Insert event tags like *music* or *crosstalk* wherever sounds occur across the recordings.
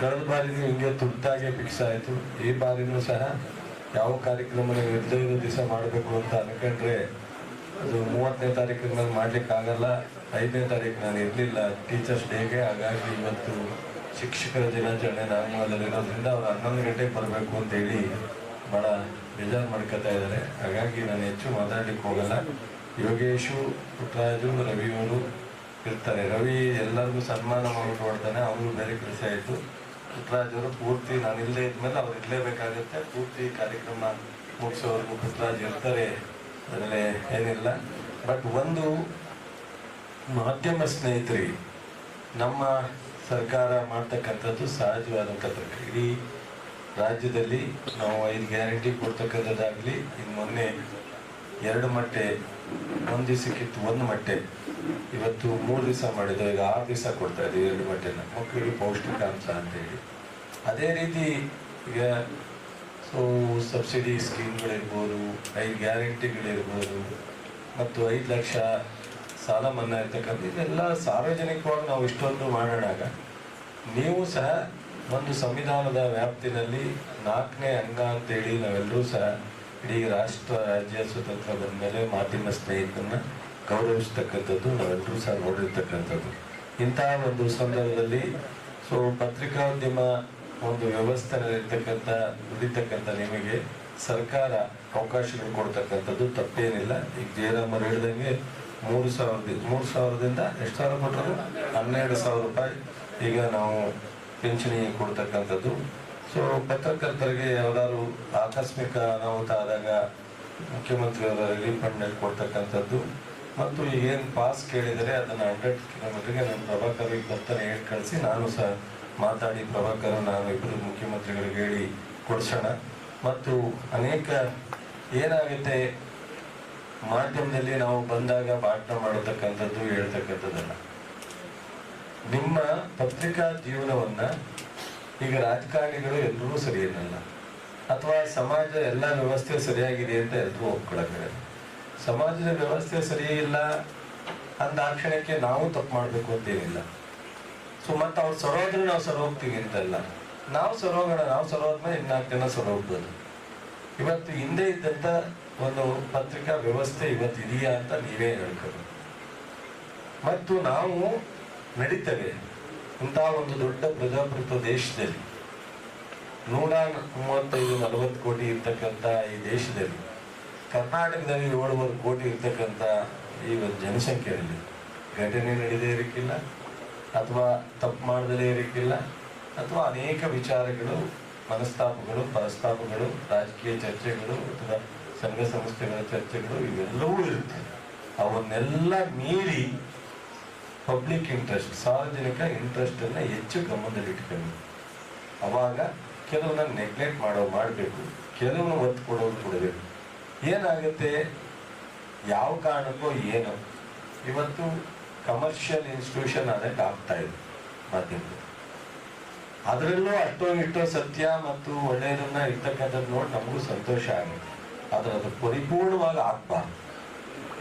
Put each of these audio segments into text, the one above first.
ಕಳೆದ ಬಾರಿನೂ ಹಿಂಗೆ ತುರ್ತಾಗೆ ಫಿಕ್ಸ್ ಆಯಿತು. ಈ ಬಾರಿನೂ ಸಹ ಯಾವ ಕಾರ್ಯಕ್ರಮ ಹದಿನೈದು ದಿವಸ ಮಾಡಬೇಕು ಅಂತ ಅನ್ಕೊಂಡ್ರೆ ಅದು ಮೂವತ್ತನೇ ತಾರೀಕಿನ ಮೇಲೆ ಮಾಡ್ಲಿಕ್ಕೆ ಆಗಲ್ಲ. ಐದನೇ ತಾರೀಕು ನಾನು ಇರಲಿಲ್ಲ. ಟೀಚರ್ಸ್ ಡೇಗೆ ಹಾಗಾಗಿ ಇವತ್ತು ಶಿಕ್ಷಕರ ದಿನಾಚರಣೆ ನಾಗಮಂಗಲದಲ್ಲಿರೋದ್ರಿಂದ ಅವ್ರು ಹನ್ನೊಂದು ಗಂಟೆಗೆ ಬರಬೇಕು ಅಂತ ಹೇಳಿ ಭಾಳ ಬೇಜಾರು ಮಾಡ್ಕೋತಾ ಇದ್ದಾರೆ. ಹಾಗಾಗಿ ನಾನು ಹೆಚ್ಚು ಮಾತಾಡ್ಲಿಕ್ಕೆ ಹೋಗಲ್ಲ. ಯೋಗೇಶು ಪುಟ್ಟರಾಜು ರವಿಯವರು ಇರ್ತಾರೆ. ರವಿ ಎಲ್ಲರಿಗೂ ಸನ್ಮಾನ ಮಾಡಿ ನೋಡ್ತಾನೆ ಅವರು ಬೇರೆ ಕೆಲಸ ಆಯಿತು. ಪುಟ್ರಾಜ್ ಪೂರ್ತಿ ನಾನು ಇಲ್ಲದೆ ಇದ್ಮೇಲೆ ಅವ್ರು ಇರಲೇಬೇಕಾಗುತ್ತೆ ಪೂರ್ತಿ ಕಾರ್ಯಕ್ರಮ ಮುಗಿಸೋವರೆಗೂ ಪುಟ್ರಾಜ್ ಇರ್ತಾರೆ. ಅದರಲ್ಲಿ ಏನಿಲ್ಲ. ಬಟ್ ಒಂದು ಮಾಧ್ಯಮ ಸ್ನೇಹಿತರಿಗೆ ನಮ್ಮ ಸರ್ಕಾರ ಮಾಡ್ತಕ್ಕಂಥದ್ದು ಸಹಜವಾದಂಥ ಪ್ರಕ್ರಿಯೆ. ಇಡೀ ರಾಜ್ಯದಲ್ಲಿ ನಾವು ಐದು ಗ್ಯಾರಂಟಿ ಕೊಡ್ತಕ್ಕಂಥದ್ದಾಗಲಿ, ಇನ್ನು ಮೊನ್ನೆ ಎರಡು ಮಟ್ಟೆ, ಒಂದು ದಿವಸಕ್ಕಿತ್ತು ಒಂದು ಮಟ್ಟೆ. ಇವತ್ತು ಮೂರು ದಿವಸ ಮಾಡಿದ್ದು, ಈಗ ಆರು ದಿವಸ ಕೊಡ್ತಾ ಇದ್ದೀವಿ ಎರಡು ಮಟ್ಟೆನ. ಮಕ್ಕಳಿಗೆ ಪೌಷ್ಟಿಕಾಂಶ ಅಂತ ಹೇಳಿ ಅದೇ ರೀತಿ ಈಗ ಸೊ ಸಬ್ಸಿಡಿ ಸ್ಕೀಮ್ಗಳಿರ್ಬೋದು, ಐದು ಗ್ಯಾರಂಟಿಗಳಿರ್ಬೋದು, ಮತ್ತು ಐದು ಲಕ್ಷ ಸಾಲ ಮನ್ನಾ ಇರ್ತಕ್ಕಂಥ ಇದೆಲ್ಲ ಸಾರ್ವಜನಿಕವಾಗಿ ನಾವು ಇಷ್ಟೊಂದು ಮಾಡೋಣಾಗ, ನೀವು ಸಹ ಒಂದು ಸಂವಿಧಾನದ ವ್ಯಾಪ್ತಿನಲ್ಲಿ ನಾಲ್ಕನೇ ಅಂಗ ಅಂತೇಳಿ ನಾವೆಲ್ಲರೂ ಸಹ ಇಡೀ ರಾಷ್ಟ್ರ ರಾಜ್ಯ ಸ್ವತಂತ್ರ ಬಂದ ಮೇಲೆ ಮಾಧ್ಯಮ ಸ್ನೇಹಿತರನ್ನ ಗೌರವಿಸ್ತಕ್ಕಂಥದ್ದು ನಾವೆಲ್ಲರೂ ಸಹ ನೋಡಿರ್ತಕ್ಕಂಥದ್ದು. ಇಂತಹ ಒಂದು ಸಂದರ್ಭದಲ್ಲಿ ಸೊ, ಪತ್ರಿಕೋದ್ಯಮ ಒಂದು ವ್ಯವಸ್ಥೆಯಲ್ಲಿರ್ತಕ್ಕಂಥ ದುಡಿತಕ್ಕಂಥ ನಿಮಗೆ ಸರ್ಕಾರ ಅವಕಾಶಗಳು ಕೊಡ್ತಕ್ಕಂಥದ್ದು ತಪ್ಪೇನಿಲ್ಲ. ಈಗ ಜಯರಾಮರು ಹೇಳ್ದಂಗೆ ಮೂರು ಸಾವಿರದ, ಮೂರು ಸಾವಿರದಿಂದ ಎಷ್ಟು ಸಾವಿರ ಕೊಟ್ಟರು ಹನ್ನೆರಡು ಸಾವಿರ ರೂಪಾಯಿ. ಈಗ ನಾವು ಪಿಂಚಣಿ ಕೊಡ್ತಕ್ಕಂಥದ್ದು. ಸೊ ಪತ್ರಕರ್ತರಿಗೆ ಯಾವ್ದಾದ್ರು ಆಕಸ್ಮಿಕ ಅನಾಹುತ ಆದಾಗ ಮುಖ್ಯಮಂತ್ರಿಯವರ ರಿಲೀಫ್ ಫಂಡ್ನಲ್ಲಿ ಕೊಡ್ತಕ್ಕಂಥದ್ದು? ಮತ್ತು ಏನು ಪಾಸ್ ಕೇಳಿದರೆ ಅದನ್ನು ಹಂಡ್ರೆಡ್ ಕಿಲೋಮೀಟರ್ಗೆ ನಾನು ಪ್ರಭಾಕರಿಗೆ ಬರ್ತಾನೆ ಹೇಳಿ ಕಳಿಸಿ, ನಾನು ಸಹ ಮಾತಾಡಿ ಪ್ರಭಾಕರ್ ನಾನು ಇಬ್ಬರು ಮುಖ್ಯಮಂತ್ರಿಗಳಿಗೆ ಹೇಳಿ ಕೊಡಿಸೋಣ. ಮತ್ತು ಅನೇಕ ಏನಾಗುತ್ತೆ, ಮಾಧ್ಯಮದಲ್ಲಿ ನಾವು ಬಂದಾಗ ಭಾಷಣ ಮಾಡತಕ್ಕಂಥದ್ದು ಹೇಳ್ತಕ್ಕಂಥದ್ದಲ್ಲ. ನಿಮ್ಮ ಪತ್ರಿಕಾ ಜೀವನವನ್ನ ಈಗ ರಾಜಕಾರಣಿಗಳು ಎಲ್ಲರೂ ಸರಿ ಏನಲ್ಲ ಅಥವಾ ಸಮಾಜ ಎಲ್ಲ ವ್ಯವಸ್ಥೆ ಸರಿಯಾಗಿದೆ ಅಂತ ಎಲ್ಲರೂ ಒಪ್ಕೊಳ್ಳೋಕೆ ಸಮಾಜದ ವ್ಯವಸ್ಥೆ ಸರಿ ಇಲ್ಲ ಅಂದಾಕ್ಷಣಕ್ಕೆ ನಾವು ತಪ್ಪು ಮಾಡಬೇಕು ಅಂತೇನಿಲ್ಲ ಸೊ, ಮತ್ತೆ ಅವ್ರು ಸರೋದ್ರೆ ನಾವು ಸರೋಗ್ತೀವಿ ಅಂತಲ್ಲ. ನಾವು ಸರೋಗೋಣ ನಾವು ಸರೋದ್ಮೇಲೆ ಇನ್ನಾಲ್ಕು ಜನ ಸರೋಗ್ಬೋದು ಇವತ್ತು ಹಿಂದೆ ಇದ್ದಂಥ ಒಂದು ಪತ್ರಿಕಾ ವ್ಯವಸ್ಥೆ ಇವತ್ತು ಇದೆಯಾ ಅಂತ ನೀವೇ ಹೇಳ್ಕೊಂಡು ಮತ್ತು ನಾವು ನಡೀತೇವೆ. ಇಂತಹ ಒಂದು ದೊಡ್ಡ ಪ್ರಜಾಪ್ರಭುತ್ವ ದೇಶದಲ್ಲಿ ನೂರ ಮೂವತ್ತೈದು ನಲವತ್ತು ಕೋಟಿ ಇರ್ತಕ್ಕಂಥ ಈ ದೇಶದಲ್ಲಿ ಕರ್ನಾಟಕದಲ್ಲಿ ಏಳುವರೆ ಕೋಟಿ ಇರ್ತಕ್ಕಂಥ ಈ ಒಂದು ಜನಸಂಖ್ಯೆಯಲ್ಲಿ ಘಟನೆ ನಡೆದೇ ಇರಕ್ಕಿಲ್ಲ ಅಥವಾ ತಪ್ಪು ಮಾಡದಲೇ ಇರಕ್ಕಿಲ್ಲ ಅಥವಾ ಅನೇಕ ವಿಚಾರಗಳು, ಮನಸ್ತಾಪಗಳು, ಪ್ರಸ್ತಾಪಗಳು, ರಾಜಕೀಯ ಚರ್ಚೆಗಳು ಅಥವಾ ಸಂಘ ಸಂಸ್ಥೆಗಳ ಚರ್ಚೆಗಳು ಇವೆಲ್ಲವೂ ಇರುತ್ತೆ. ಅವನ್ನೆಲ್ಲ ಮೀರಿ ಪಬ್ಲಿಕ್ ಇಂಟ್ರೆಸ್ಟ್ ಸಾರ್ವಜನಿಕ ಇಂಟ್ರೆಸ್ಟನ್ನು ಹೆಚ್ಚು ಗಮನದಲ್ಲಿಟ್ಕೊಂಡು ಅವಾಗ ಕೆಲವನ್ನ ನೆಗ್ಲೆಕ್ಟ್ ಮಾಡೋ ಮಾಡಬೇಕು ಕೆಲವನ್ನ ಒತ್ತು ಕೊಡೋದು ಕೊಡಬೇಕು. ಏನಾಗುತ್ತೆ? ಯಾವ ಕಾರಣಕ್ಕೋ ಏನು. ಇವತ್ತು ಕಮರ್ಷಿಯಲ್ ಇನ್ಸ್ಟಿಟ್ಯೂಷನ್ ಅದಕ್ಕೆ ಆಗ್ತಾ ಇದೆ ಮಾಧ್ಯಮಗಳು ಅದರಲ್ಲೂ ಅಷ್ಟೋ ಇಷ್ಟೋ ಸತ್ಯ ಮತ್ತು ಒಳ್ಳೆಯದನ್ನ ಇರ್ತಕ್ಕಂಥದ್ದು ನೋಡಿ ನಮಗೂ ಸಂತೋಷ ಆಗುತ್ತೆ. ಆದರೆ ಅದು ಪರಿಪೂರ್ಣವಾಗಿ ಆಗ್ಬಾರ್ದು.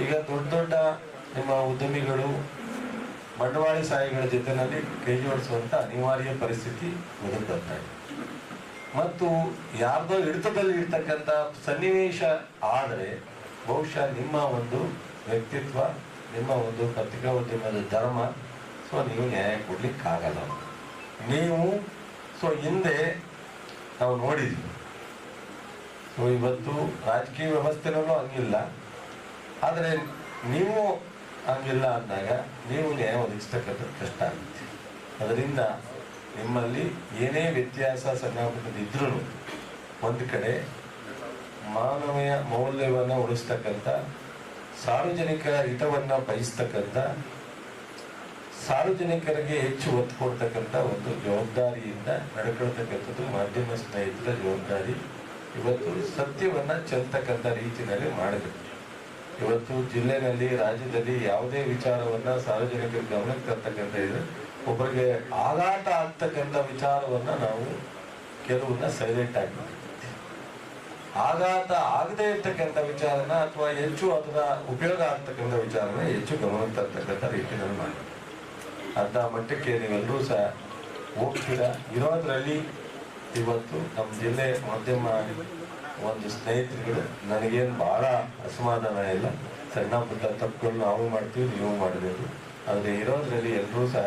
ಈಗ ದೊಡ್ಡ ದೊಡ್ಡ ನಿಮ್ಮ ಉದ್ಯಮಿಗಳು ಬಂಡವಾಳಶಾಹಿಗಳ ಜೊತೆನಲ್ಲಿ ಕೈ ಜೋಡಿಸುವಂತಹ ಅನಿವಾರ್ಯ ಪರಿಸ್ಥಿತಿ ಬರ್ತಾ ಇದೆ. ಮತ್ತು ಯಾರ್ದೋ ಹಿಡಿತದಲ್ಲಿ ಇರ್ತಕ್ಕಂಥ ಸನ್ನಿವೇಶ ಆದರೆ ಬಹುಶಃ ನಿಮ್ಮ ಒಂದು ವ್ಯಕ್ತಿತ್ವ, ನಿಮ್ಮ ಒಂದು ಪತ್ರಿಕೋದ್ಯಮದ ಧರ್ಮ, ಸೊ ನೀವು ನ್ಯಾಯ ಕೊಡ್ಲಿಕ್ಕಾಗಲ್ಲ. ನೀವು ಸೊ ಹಿಂದೆ ನಾವು ನೋಡಿದ್ವಿ. ಸೊ ಇವತ್ತು ರಾಜಕೀಯ ವ್ಯವಸ್ಥೆನಲ್ಲೂ ಹಂಗಿಲ್ಲ. ಆದರೆ ನೀವು ಹಂಗಿಲ್ಲ ಅಂದಾಗ ನೀವು ನ್ಯಾಯ ಒದಗಿಸ್ತಕ್ಕಂಥದ್ದು ಕಷ್ಟ ಆಗುತ್ತೆ. ಅದರಿಂದ ನಿಮ್ಮಲ್ಲಿ ಏನೇ ವ್ಯತ್ಯಾಸ ಸಣ್ಣ ಇದ್ರೂ ಒಂದು ಕಡೆ ಮಾನವೀಯ ಮೌಲ್ಯವನ್ನು ಉಳಿಸ್ತಕ್ಕಂಥ, ಸಾರ್ವಜನಿಕ ಹಿತವನ್ನು ಬಯಸ್ತಕ್ಕಂಥ, ಸಾರ್ವಜನಿಕರಿಗೆ ಹೆಚ್ಚು ಒತ್ತು ಕೊಡ್ತಕ್ಕಂಥ ಒಂದು ಜವಾಬ್ದಾರಿಯಿಂದ ನಡ್ಕೊಳ್ತಕ್ಕಂಥದ್ದು ಮಾಧ್ಯಮ ಸ್ನೇಹಿತರ ಜವಾಬ್ದಾರಿ. ಇವತ್ತು ಸತ್ಯವನ್ನ ಚೆಲ್ತಕ್ಕಂಥ ರೀತಿಯಲ್ಲಿ ಮಾಡಬೇಕು ಇವತ್ತು ಜಿಲ್ಲೆನಲ್ಲಿ ರಾಜ್ಯದಲ್ಲಿ ಯಾವುದೇ ವಿಚಾರವನ್ನ ಸಾರ್ವಜನಿಕರ ಗಮನಕ್ಕೆ ತರ್ತಕ್ಕಂಥ ಇದೆ, ಒಬ್ಬರಿಗೆ ಆಘಾತ ಆಗ್ತಕ್ಕಂಥ ವಿಚಾರವನ್ನ ನಾವು ಕೆಲವನ್ನ ಸೈಲೆಂಟ್ ಮಾಡ್ತೀವಿ ಆಘಾತ ಆಗದೇ ಇರ್ತಕ್ಕಂಥ ವಿಚಾರನ ಅಥವಾ ಹೆಚ್ಚು ಅದರ ಉಪಯೋಗ ಆಗ್ತಕ್ಕಂಥ ವಿಚಾರನ ಹೆಚ್ಚು ಗಮನಕ್ಕೆ ತರ್ತಕ್ಕಂಥ ರೀತಿಯಲ್ಲಿ ಮಾಡಿ ಅರ್ಧ ಮಟ್ಟಕ್ಕೆ ನೀವೆಲ್ಲರೂ ಸಹ ಹೋಗ್ತೀರಾ? ಇರೋದ್ರಲ್ಲಿ ಇವತ್ತು ನಮ್ಮ ಜಿಲ್ಲೆ ಮಾಧ್ಯಮ ಒಂದು ಸ್ನೇಹಿತರುಗಳು ನನಗೇನು ಬಹಳ ಅಸಮಾಧಾನ ಇಲ್ಲ. ಸಣ್ಣ ಪುಟ್ಟ ತಪ್ಪುಗಳು ನಾವು ಮಾಡ್ತೀವಿ, ನೀವು ಮಾಡಬೇಕು. ಆದರೆ ಇರೋದ್ರಲ್ಲಿ ಎಲ್ಲರೂ ಸಹ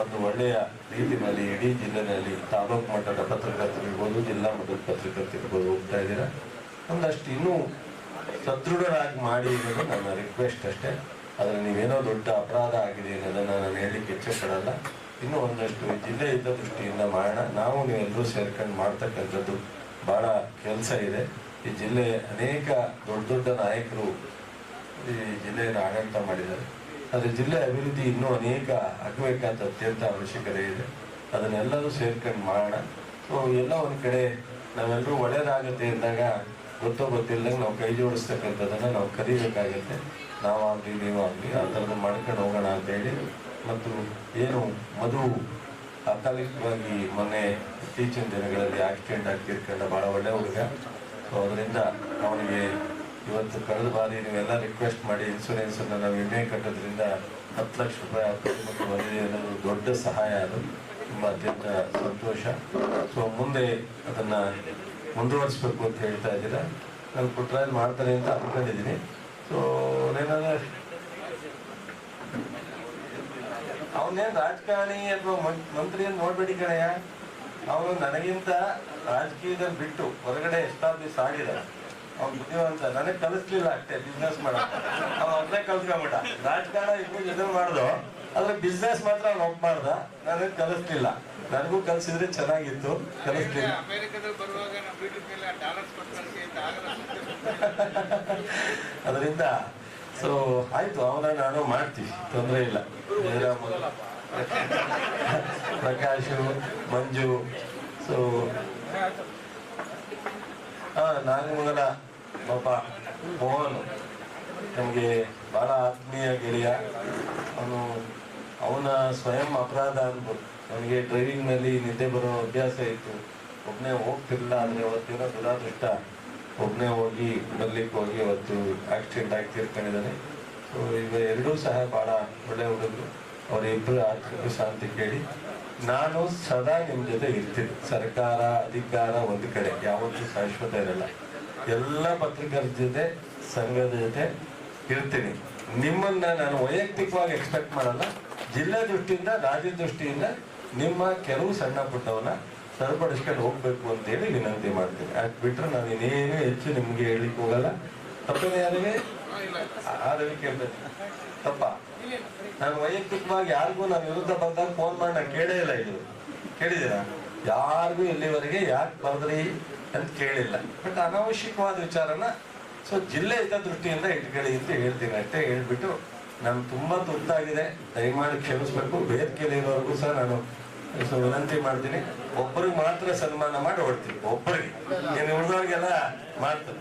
ಒಂದು ಒಳ್ಳೆಯ ರೀತಿಯಲ್ಲಿ ಇಡೀ ಜಿಲ್ಲೆಯಲ್ಲಿ ತಾಲೂಕು ಮಟ್ಟದ ಪತ್ರಕರ್ತರಿರ್ಬೋದು ಜಿಲ್ಲಾ ಮಟ್ಟದ ಪತ್ರಕರ್ತರಿರ್ಬೋದು ಹೋಗ್ತಾ ಇದ್ದೀರಾ? ಒಂದಷ್ಟು ಇನ್ನೂ ಸದೃಢರಾಗಿ ಮಾಡಿ ಅನ್ನೋದು ನನ್ನ ರಿಕ್ವೆಸ್ಟ್ ಅಷ್ಟೇ. ಆದರೆ ನೀವೇನೋ ದೊಡ್ಡ ಅಪರಾಧ ಆಗಿದೆ ಅನ್ನೋದನ್ನು ನಾನು ಹೇಳಲಿಕ್ಕೆ ಇಚ್ಛೆ ಪಡಲ್ಲ ಇನ್ನೂ ಒಂದಷ್ಟು ಜಿಲ್ಲೆ ಇದ್ದ ದೃಷ್ಟಿಯಿಂದ ಮಾಡೋಣ. ನಾವು ನೀವೆಲ್ಲರೂ ಸೇರ್ಕೊಂಡು ಮಾಡ್ತಕ್ಕಂಥದ್ದು ಬಹಳ ಕೆಲಸ ಇದೆ. ಈ ಜಿಲ್ಲೆ ಅನೇಕ ದೊಡ್ಡ ದೊಡ್ಡ ನಾಯಕರು ಈ ಜಿಲ್ಲೆಯನ್ನು ಆಡಳಿತ ಮಾಡಿದ್ದಾರೆ. ಆದರೆ ಜಿಲ್ಲೆ ಅಭಿವೃದ್ಧಿ ಇನ್ನೂ ಅನೇಕ ಆಗಬೇಕಾದ ಅತ್ಯಂತ ಅವಶ್ಯಕತೆ ಇದೆ. ಅದನ್ನೆಲ್ಲರೂ ಸೇರ್ಕೊಂಡು ಮಾಡೋಣ. ಸೊ ಎಲ್ಲ ಒಂದು ಕಡೆ ನಾವೆಲ್ಲರೂ ಒಳ್ಳೇದಾಗುತ್ತೆ ಅಂದಾಗ ಗೊತ್ತೋ ಗೊತ್ತಿಲ್ಲದಂಗೆ ನಾವು ಕೈ ಜೋಡಿಸ್ತಕ್ಕಂಥದ್ದನ್ನು ನಾವು ಕಲಿಬೇಕಾಗತ್ತೆ ನಾವಾಗಲಿ, ನೀವಾಗಲಿ ಆ ಥರದ್ದು ಮಾಡ್ಕೊಂಡು ಹೋಗೋಣ ಅಂತೇಳಿ ಮತ್ತು ಏನು ಮಧು ಅಕಾಲಿಕವಾಗಿ ಮೊನ್ನೆ ಇತ್ತೀಚಿನ ದಿನಗಳಲ್ಲಿ ಆಕ್ಸಿಡೆಂಟ್ ಆಗ್ತಿರ್ಕಂಡ ಬಹಳ ಒಳ್ಳೆ ಹುಡುಗ. ಸೊ ಅದರಿಂದ ಅವನಿಗೆ ಇವತ್ತು ಕಳೆದ ಬಾರಿ ನೀವೆಲ್ಲ ರಿಕ್ವೆಸ್ಟ್ ಮಾಡಿ ಇನ್ಸೂರೆನ್ಸ್ ಅನ್ನು ನಾವು ವಿಮೆ ಕಟ್ಟೋದ್ರಿಂದ ಹತ್ತು ಲಕ್ಷ ರೂಪಾಯಿ ಅನ್ನೋದು ದೊಡ್ಡ ಸಹಾಯ ಅದು. ತುಂಬ ಅತ್ಯಂತ ಸಂತೋಷ. ಸೊ ಮುಂದೆ ಅದನ್ನ ಮುಂದುವರಿಸ್ಬೇಕು ಅಂತ ಹೇಳ್ತಾ ಇದ್ದೀರಾ? ನಾನು ಪುಟ್ರಾಜ್ ಮಾಡ್ತಾರೆ ಅಂತ ಅನ್ಕೊಂಡಿದ್ದೀನಿ. ಸೊ ಏನಾದ್ರೆ ಅವನೇನ್ ರಾಜಕಾರಣಿ ಅಥವಾ ಮಂತ್ರಿ ಅಂತ ನೋಡ್ಬೇಡಿ ಕಣಯ್ಯ. ಅವನು ನನಗಿಂತ ರಾಜಕೀಯದಲ್ಲಿ ಬಿಟ್ಟು ಹೊರಗಡೆ ಎಸ್ಟಾಬ್ಲಿಷ್ ಆಗಿದ ಅವ್ನು ಬುದ್ಧಿವಂತ. ನನಗೆ ಕಲಿಸ್ಲಿಲ್ಲ ಅಷ್ಟೇ ಬಿಸ್ನೆಸ್ ಮಾಡ ಅವ್ನು ಅದನ್ನೇ ಕಲ್ತ್ಕೊಂಬಿಟ್ಟ ರಾಜಕಾರಣ ಇಬ್ಬರು ಜೊತೆ ಮಾಡ್ದು ಆದ್ರೆ ಬಿಸ್ನೆಸ್ ಮಾತ್ರ ಅವ್ನು ಒಪ್ಪ ಮಾಡ್ದ. ನನಗೆ ಕಲಿಸ್ಲಿಲ್ಲ. ನನಗೂ ಕಲಿಸಿದ್ರೆ ಚೆನ್ನಾಗಿತ್ತು. ಕಲಿಸ್ಲಿಲ್ಲ. ಕಳಿಸಿ *laughs* ಅದರಿಂದ ಸೊ ಆಯ್ತು ಅವನ ನಾನು ಮಾಡ್ತೀವಿ ತೊಂದರೆ ಇಲ್ಲ. ಜಯರಾಮ್ ಪ್ರಕಾಶು, ಮಂಜು ಸೊ ಹಾ ನಾಗಮಂಗಲ ಪಾಪ, ಮೋಹನ್, ನಮಗೆ ಬಹಳ ಆತ್ಮೀಯ ಗೆಳೆಯ. ಅವನು, ಅವನ ಸ್ವಯಂ ಅಪರಾಧ ಅನ್ಬೋದು. ಅವನಿಗೆ ಡ್ರೈವಿಂಗ್ನಲ್ಲಿ ನಿದ್ದೆ ಬರೋ ಅಭ್ಯಾಸ ಇತ್ತು. ಒಬ್ಬನೇ ಹೋಗ್ತಿರ್ಲಿಲ್ಲ, ಆದರೆ ಅವತ್ತಿನ ದುರಾದೃಷ್ಟ. ಒಬ್ಬನೇ ಹೋಗಿ ಬರ್ಲಿಕ್ಕೆ ಹೋಗಿ ಅವತ್ತು ಆಕ್ಸಿಡೆಂಟ್ ಆಗಿ ತೀರ್ಕೊಂಡಿದ್ದಾನೆ. ಸೊ ಇವ ಎರಡೂ ಸಹ ಬಹಳ ಒಳ್ಳೆ ಹುಡುಗರು. ಅವರಿಬ್ಬರು ಆತ್ಮಕ್ಕೆ ಶಾಂತಿ ಕೇಳಿ, ನಾನು ಸದಾ ನಿಮ್ಮ ಜೊತೆ ಇರ್ತೀನಿ. ಸರ್ಕಾರ, ಅಧಿಕಾರ ಒಂದು ಕಡೆ, ಯಾವತ್ತೂ ಶಾಶ್ವತ ಇರಲ್ಲ. ಎಲ್ಲ ಪತ್ರಿಕಾರ ಜೊತೆ, ಸಂಘದ ಜೊತೆ ಇರ್ತೀನಿ. ನಿಮ್ಮನ್ನ ನಾನು ವೈಯಕ್ತಿಕವಾಗಿ ಎಕ್ಸ್ಪೆಕ್ಟ್ ಮಾಡಲ್ಲ. ಜಿಲ್ಲಾ ದೃಷ್ಟಿಯಿಂದ, ರಾಜ್ಯ ದೃಷ್ಟಿಯಿಂದ ನಿಮ್ಮ ಕೆಲವು ಸಣ್ಣ ಪುಟ್ಟವನ್ನ ಸರಿಪಡಿಸ್ಕೊಂಡು ಹೋಗ್ಬೇಕು ಅಂತೇಳಿ ವಿನಂತಿ ಮಾಡ್ತೀನಿ. ಅದ್ ಬಿಟ್ರೆ ನಾನು ಇನ್ನೇನು ಹೆಚ್ಚು ನಿಮ್ಗೆ ಹೇಳಿಕ್ ಹೋಗಲ್ಲ. ತಪ್ಪೇನೆ ಯಾರಿಗೆ? ತಪ್ಪ. ನಾನು ವೈಯಕ್ತಿಕವಾಗಿ ಯಾರಿಗೂ ನಾನು ವಿರುದ್ಧ ಬಂದಾಗ ಫೋನ್ ಮಾಡಿ ನಾನು ಕೇಳೇ ಇಲ್ಲ ಇದು. ಕೇಳಿದ್ದೀರಾ? ಯಾರಿಗೂ ಇಲ್ಲಿವರೆಗೆ ಯಾಕೆ ಬರದ್ರಿ ಅಂತ ಕೇಳಿಲ್ಲ. ಬಟ್ ಅನಾವಶ್ಯಕವಾದ ವಿಚಾರನ ಸೊ ಜಿಲ್ಲೆ ಇದ್ದ ದೃಷ್ಟಿಯಿಂದ ಇಟ್ಕೊಳ್ಳಿ ಅಂತ ಹೇಳ್ತೀನಿ. ಅಷ್ಟೇ ಹೇಳ್ಬಿಟ್ಟು ನಾನು ತುಂಬಾ ತುರ್ತಾಗಿದೆ. ದಯಮಾಡಿ ಕ್ಷಮಿಸ್ಬೇಕು. ವೇದಿಕೆಯಲ್ಲಿ ಇರೋವರೆಗೂ ಸಹ ನಾನು ಸೊ ವಿನಂತಿ ಮಾಡ್ತೀನಿ. ಒಬ್ಬರಿಗೆ ಮಾತ್ರ ಸನ್ಮಾನ ಮಾಡಿ ಹೊಡ್ತೀನಿ ಒಬ್ಬರಿಗೆ ಇನ್ನು ಉಳಿದವ್ರಿಗೆಲ್ಲ ಮಾಡ್ತೀನಿ